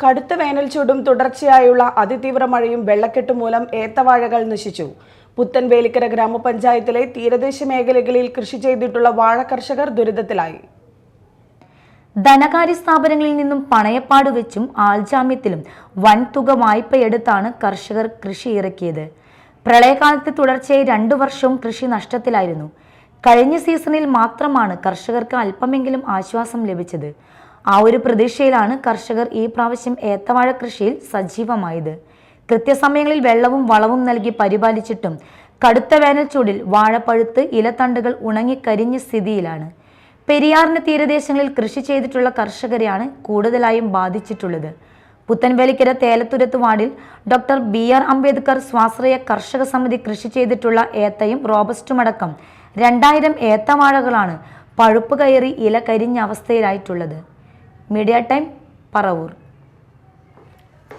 കടുത്ത വേനൽ ചൂടും തുടർച്ചയായുള്ള അതിതീവ്ര മഴയും വെള്ളക്കെട്ടും മൂലം ഏത്തവാഴകൾ നശിച്ചു. പുത്തൻവേലിക്കര ഗ്രാമപഞ്ചായത്തിലെ തീരദേശ മേഖലകളിൽ കൃഷി ചെയ്തിട്ടുള്ള വാഴ കർഷകർ ദുരിതത്തിലായി. ധനകാര്യ സ്ഥാപനങ്ങളിൽ നിന്നും പണയപ്പാട് വെച്ചും ആൾജാമ്യത്തിലും വൻതുക വായ്പയെടുത്താണ് കർഷകർ കൃഷി ഇറക്കിയത്. പ്രളയകാലത്തെ തുടർച്ചയായി രണ്ടു വർഷവും കൃഷി നഷ്ടത്തിലായിരുന്നു. കഴിഞ്ഞ സീസണിൽ മാത്രമാണ് കർഷകർക്ക് അല്പമെങ്കിലും ആശ്വാസം ലഭിച്ചത്. ആ ഒരു പ്രതീക്ഷയിലാണ് കർഷകർ ഈ പ്രാവശ്യം ഏത്തവാഴ കൃഷിയിൽ സജീവമായത്. കൃത്യസമയങ്ങളിൽ വെള്ളവും വളവും നൽകി പരിപാലിച്ചിട്ടും കടുത്ത വേനൽച്ചൂടിൽ വാഴപ്പഴുത്ത് വാഴ പഴുത്ത് ഇലത്തണ്ടുകൾ ഉണങ്ങിക്കരിഞ്ഞ സ്ഥിതിയിലാണ്. പെരിയാറിന് തീരദേശങ്ങളിൽ കൃഷി ചെയ്തിട്ടുള്ള കർഷകരെയാണ് കൂടുതലായും ബാധിച്ചിട്ടുള്ളത്. പുത്തൻവേലിക്കര തേലത്തുരത്ത് വാർഡിൽ ഡോക്ടർ ബി. ആർ. അംബേദ്കർ സ്വാശ്രയ കർഷക സമിതി കൃഷി ചെയ്തിട്ടുള്ള ഏത്തയും റോബസ്റ്റുമടക്കം രണ്ടായിരം ഏത്തവാഴകളാണ് പഴുപ്പ് കയറി ഇല കരിഞ്ഞ അവസ്ഥയിലായിട്ടുള്ളത്. Media time Paravur